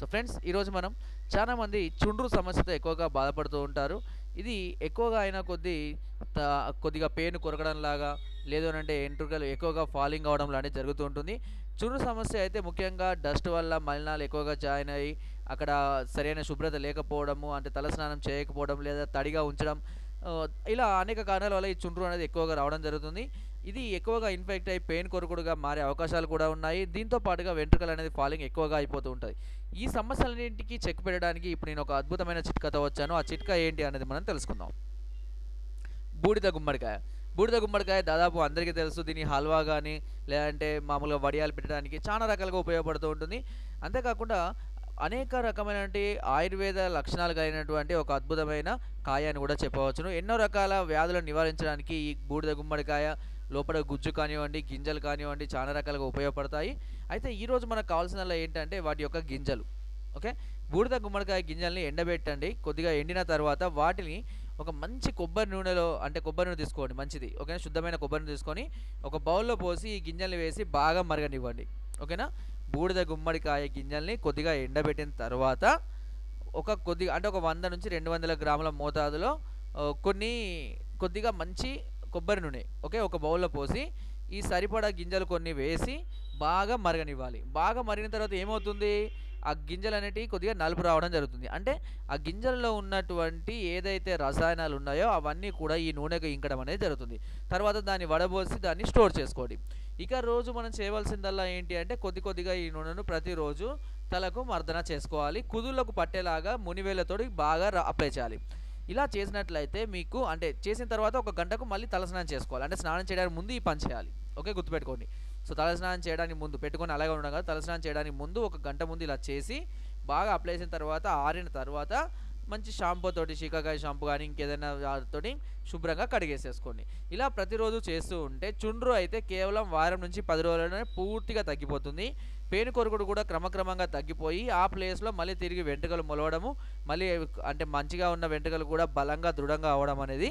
So friends ఈరోజు మనం చాలామంది చుండ్రు సమస్యతో ఎక్కువగా బాధపడుతూ ఉంటారు. ఇది ఎక్కువగా అయిన కొద్దీ త- కొద్దిగా పెయిన్ కొరకడం లాగా లేదనంటే ఎంట్రుకలు ఎక్కువగా ఫాలింగ్ అవడం లాంటివి జరుగుతూ ఉంటుంది. చుండ్రు సమస్య అయితే ముఖ్యంగా డస్ట్ వల్ల మలినాలు ఎక్కువగా జాయిన్ అయ్యి అక్కడ సరైన శుభ్రత లేకపోవడము అంటే తలస్నానం చేయకపోవడం లేదా తడిగా ఉంచడం ఇలా అనేక కారణాల వల్ల ఈ చుండ్రు అనేది ఎక్కువగా రావడం జరుగుతుంది. ఇది ఎక్కువగా ఇన్ఫెక్ట్ అయి పెయిన్ కొరకుడుగా మారే అవకాశాలు కూడా ఉన్నాయి. దీంతో పాటుగా వెంట్రుకలు అనేది ఫాలింగ్ ఎక్కువగా అయిపోతూ ఉంటుంది. ఈ సమస్యలన్నింటికి చెక్ పెట్టడానికి ఇప్పుడు నేను ఒక అద్భుతమైన చిట్కాతో వచ్చాను. ఆ చిట్కా ఏంటి అనేది మనం తెలుసుకుందాం. బూడిద గుమ్మడికాయ. బూడిద గుమ్మడికాయ దాదాపు అందరికీ తెలుసు. దీని హల్వా కానీ లేదంటే మామూలుగా వడియాలు పెట్టడానికి చాలా రకాలుగా ఉపయోగపడుతూ ఉంటుంది. అంతేకాకుండా అనేక రకమైనటువంటి ఆయుర్వేద లక్షణాలు కలిగినటువంటి ఒక అద్భుతమైన కాయ అని కూడా చెప్పవచ్చును. ఎన్నో రకాల వ్యాధులను నివారించడానికి ఈ బూడిద గుమ్మడికాయ లోపల గుజ్జు కానివ్వండి గింజలు కానివ్వండి చాలా రకాలుగా ఉపయోగపడతాయి. అయితే ఈరోజు మనకు కావాల్సిన ఏంటంటే వాటి యొక్క గింజలు. ఓకే? బూడిద గుమ్మడికాయ గింజల్ని ఎండబెట్టండి. కొద్దిగా ఎండిన తర్వాత వాటిని ఒక మంచి కొబ్బరి నూనెలో అంటే కొబ్బరి నూనె తీసుకోండి మంచిది. ఓకేనా? శుద్ధమైన కొబ్బరి నూనె తీసుకొని ఒక బౌల్లో పోసి ఈ గింజల్ని వేసి బాగా మరగనివ్వండి. ఓకేనా? బూడిద గుమ్మడికాయ గింజల్ని కొద్దిగా ఎండబెట్టిన తర్వాత ఒక కొద్దిగా అంటే ఒక వంద నుంచి రెండు వందల గ్రాముల మోతాదులో కొన్ని కొద్దిగా మంచి కొబ్బరి నూనె ఓకే ఒక బౌల్లో పోసి ఈ సరిపడా గింజలు కొన్ని వేసి బాగా మరగనివ్వాలి. బాగా మరిగిన తర్వాత ఏమవుతుంది? ఆ గింజలు అనేటివి కొద్దిగా నలుపు రావడం జరుగుతుంది. అంటే ఆ గింజల్లో ఉన్నటువంటి ఏదైతే రసాయనాలు ఉన్నాయో అవన్నీ కూడా ఈ నూనెకు ఇంకడం అనేది జరుగుతుంది. తర్వాత దాన్ని వడబోసి దాన్ని స్టోర్ చేసుకోండి. ఇక రోజు మనం చేయవలసిందల్లా ఏంటి అంటే కొద్ది కొద్దిగా ఈ నూనెను ప్రతిరోజు తలకు మర్దన చేసుకోవాలి. కుదుళ్ళకు పట్టేలాగా మునివేలతోటి బాగా అప్లై చేయాలి ఇలా చేసినట్లయితే మీకు అంటే చేసిన తర్వాత ఒక గంటకు మళ్ళీ తలస్నానం చేసుకోవాలి. అంటే స్నానం చేయడానికి ముందు ఈ పని చేయాలి. ఓకే? గుర్తుపెట్టుకోండి. సో తలస్నానం చేయడానికి ముందు పెట్టుకొని అలాగే ఉండగా తలస్నానం చేయడానికి ముందు ఒక గంట ముందు ఇలా చేసి బాగా అప్లై చేసిన తర్వాత ఆరిన తర్వాత మంచి షాంపూ తోటి శీకాకాయ షాంపూ కానీ ఇంకేదైనా తోటి శుభ్రంగా కడిగేసేసుకోండి. ఇలా ప్రతిరోజు చేస్తూ ఉంటే చుండ్రు అయితే కేవలం వారం నుంచి పది రోజుల్లోనే పూర్తిగా తగ్గిపోతుంది. పేను కొరకుడు కూడా క్రమక్రమంగా తగ్గిపోయి ఆ ప్లేస్లో మళ్ళీ తిరిగి వెంట్రుకలు మొలవడము మళ్ళీ అంటే మంచిగా ఉన్న వెంట్రుకలు కూడా బలంగా దృఢంగా అవడం అనేది